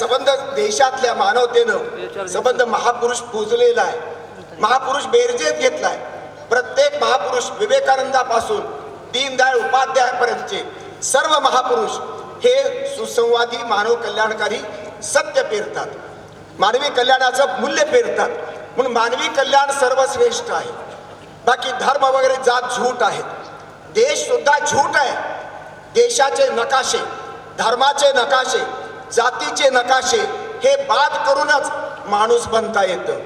संबंध देशातल्या मानवतेनं संबंध महापुरुष पूजलेला आहे. महापुरुष बेरजेत घेतलाय. प्रत्येक महापुरुष विवेकानंदापासून दीनदयाळ उपाध्यायापर्यंतचे सर्व महापुरुष हे सुसंवादी मानव कल्याणकारी सत्य पेरतात. मानवी कल्याणाचं मूल्य पेरतात. म्हणून मानवी कल्याण सर्वश्रेष्ठ आहे. बाकी धर्म वगैरे जात झूट आहेत. देश सुद्धा झूट आहे. देशाचे नकाशे धर्माचे नकाशे जातीचे नकाशे हे बाद करूनच माणूस बनता येतं.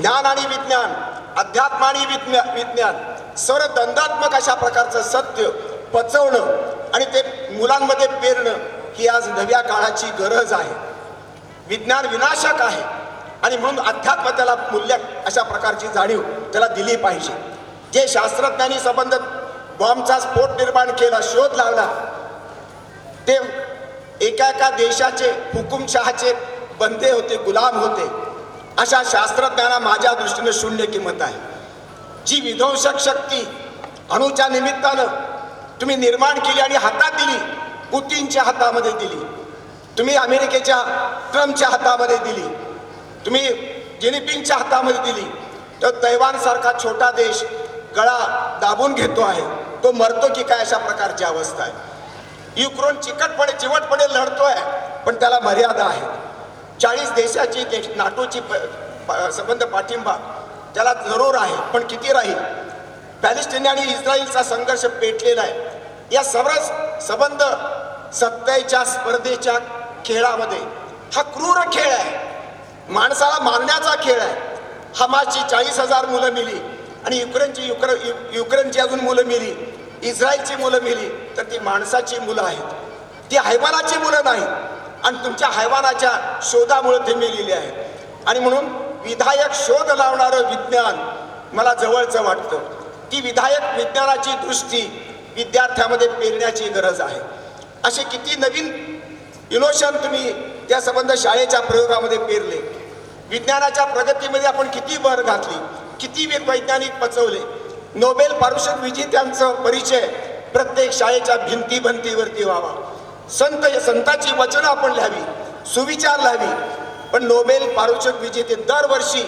ज्ञान आणि विज्ञान अध्यात्म आणि विज्ञा विज्ञान सर्व दंडात्मक अशा प्रकारचं सत्य पचवणं आणि ते मुलांमध्ये पेरणं ही आज नव्या काळाची गरज आहे. विज्ञान विनाशक आहे आणि म्हणून अध्यात्म त्याला मूल्य अशा प्रकारची जाणीव त्याला दिली पाहिजे. जे शास्त्रज्ञांनी संबंध बॉम्बचा स्फोट निर्माण केला शोध लावला ते एका एका देशाचे हुकुमशहाचे बंदे होते गुलाम होते. अशा शास्त्रज्ञांना माझ्या दृष्टीने शून्य किंमत आहे. जी विध्वंसक शक्ती अणूच्या निमित्तानं तुम्ही निर्माण केली आणि हातात दिली पुतीनच्या हातामध्ये दिली. तुम्ही अमेरिकेच्या ट्रम्पच्या हातामध्ये दिली. तुम्ही जिनिपिंगच्या हातामध्ये दिली. तर तैवानसारखा छोटा देश गळा दाबून घेतो आहे. तो मरतो की काय अशा प्रकारची अवस्था आहे. युक्रेन चिकटपणे चिवटपणे लढतोय पण त्याला मर्यादा आहे. चाळीस देशाची देश नाटोची प- संबंध पाठिंबा त्याला जरूर आहे पण किती राहील? पॅलेस्टिनी आणि इस्रायलचा संघर्ष पेटलेला आहे. या सर्व संबंध सत्तेच्या स्पर्धेच्या खेळामध्ये हा क्रूर खेळ आहे. माणसाला मारण्याचा खेळ आहे. हमासची चाळीस हजार मुलं मिली आणि युक्रेनची युक्र यु- युक्रेनची अजून मुलं मिली इस्रायलची मुलं मिली तर ती माणसाची मुलं आहेत. ती हैवानाची मुलं नाहीत. आणि तुमच्या हैवानाच्या शोधामुळे ते मिलेली आहेत. आणि म्हणून विधायक शोध लावणारं विज्ञान मला जवळचं वाटतं. ती विधायक विज्ञानाची दृष्टी विद्यार्थ्यामध्ये पेरण्याची गरज आहे. असे किती नवीन इनोशन तुम्ही त्या संबंध शाळेच्या प्रयोगामध्ये पेरले. विज्ञानाच्या प्रगतीमध्ये आपण किती भर घातली किती वैज्ञानिक पचवले नोबेल पारितोषिक विजेत्यांचं परिचय प्रत्येक शाळेच्या भिंती भिंतीवरती व्हावा. संत संतांची वचनं आपण लिहावी सुविचार लिहावी. पण नोबेल पारितोषिक विजेते दरवर्षी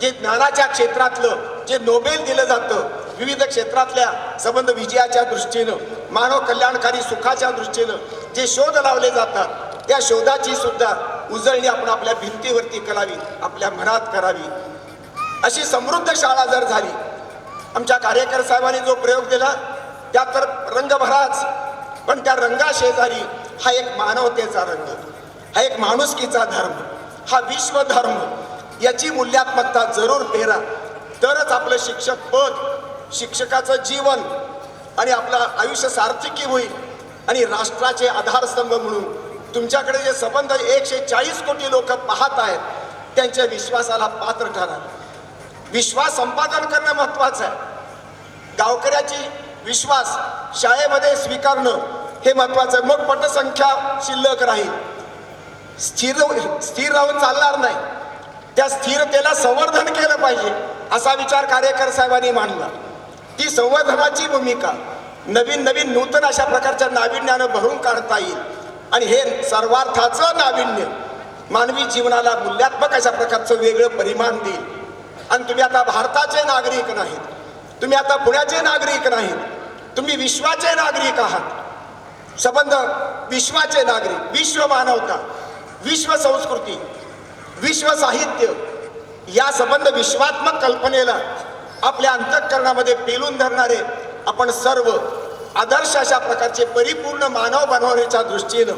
जे ज्ञानाच्या क्षेत्रातलं जे नोबेल दिलं जातं विविध क्षेत्रातल्या संबंध विजयाच्या दृष्टीनं मानव कल्याणकारी सुखाच्या दृष्टीनं जे शोध लावले जातात त्या शोधाची सुद्धा उजळणी आपण आपल्या भिंतीवरती करावी आपल्या मनात करावी. अशी समृद्ध शाळा जर झाली आमच्या कार्यकर साहेबांनी जो प्रयोग दिला त्या तर रंग भराच पण त्या रंगाशेजारी हा एक मानवतेचा रंग हा एक माणुसकीचा धर्म हा विश्वधर्म याची मूल्यात्मकता जरूर पेरा तरच आपलं शिक्षक पद शिक्षकाचं जीवन आणि आपलं आयुष्य सार्थकी होईल आणि राष्ट्राचे आधारस्तंभ म्हणून तुमच्याकडे जे संबंध एकशे चाळीस कोटी लोक पाहत आहेत त्यांच्या विश्वासाला पात्र ठरा विश्वास संपादन करणं महत्वाचं आहे. गावकऱ्याची विश्वास शाळेमध्ये स्वीकारणं हे महत्वाचं आहे. मग पटसंख्या शिल्लक राहील. स्थिर स्थिर राहून चालणार नाही. त्या स्थिरतेला संवर्धन केलं पाहिजे असा विचार कार्यकर साहेबांनी मांडला. ती संवर्धनाची भूमिका नवीन नवीन नूतन अशा प्रकारच्या नाविन्यानं भरून काढता येईल. आणि हे सर्वार्थाचं नाविन्य मानवी जीवनाला मूल्यात्मक अशा प्रकारचं वेगळं परिमाण देईल. आणि तुम्ही आता भारताचे नागरिक नाहीत. तुम्ही आता पुण्याचे नागरिक नाहीत. तुम्ही विश्वाचे नागरिक आहात. संबंध विश्वाचे नागरिक विश्व मानवता विश्व संस्कृती विश्व साहित्य या संबंध विश्वात्मक कल्पनेला आपल्या अंतःकरणामध्ये पेलून धरणारे आपण सर्व आदर्श अशा प्रकारचे परिपूर्ण मानव बनवण्याच्या दृष्टीनं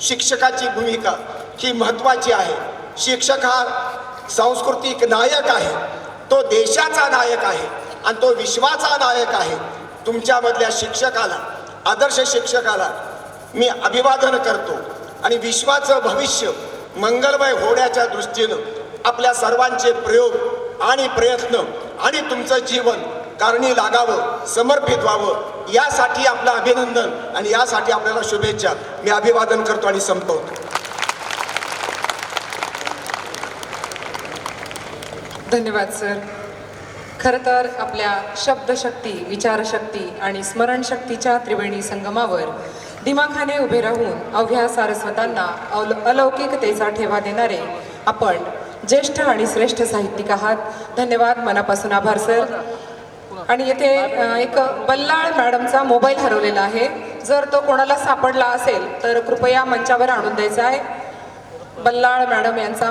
शिक्षकाची भूमिका ही महत्त्वाची आहे. शिक्षक हा सांस्कृतिक नायक आहे. तो देशाचा नायक आहे आणि तो विश्वाचा नायक आहे. तुमच्यामधल्या शिक्षकाला आदर्श शिक्षकाला मी अभिवादन करतो आणि विश्वाचं भविष्य मंगलमय होण्याच्या दृष्टीनं आपल्या सर्वांचे प्रयोग आणि प्रयत्न आणि तुमचं जीवन कारणी लागावं समर्पित व्हावं यासाठी आपलं अभिनंदन आणि यासाठी आपल्याला शुभेच्छा. मी अभिवादन करतो आणि संपवतो. धन्यवाद सर खरं तर आपल्या शब्दशक्ती विचारशक्ती आणि स्मरणशक्तीच्या त्रिवेणी संगमावर दिमाखाने उभे राहून अवघ्या सारस्वतांना अवल अलौकिकतेचा ठेवा देणारे आपण ज्येष्ठ आणि श्रेष्ठ साहित्यिक आहात. धन्यवाद मनापासून आभार सर आणि येथे एक बल्लाळ मॅडमचा मोबाईल हरवलेला आहे. जर तो कोणाला सापडला असेल तर कृपया मंचावर आणून द्यायचा आहे. बल्लाळ मॅडम यांचा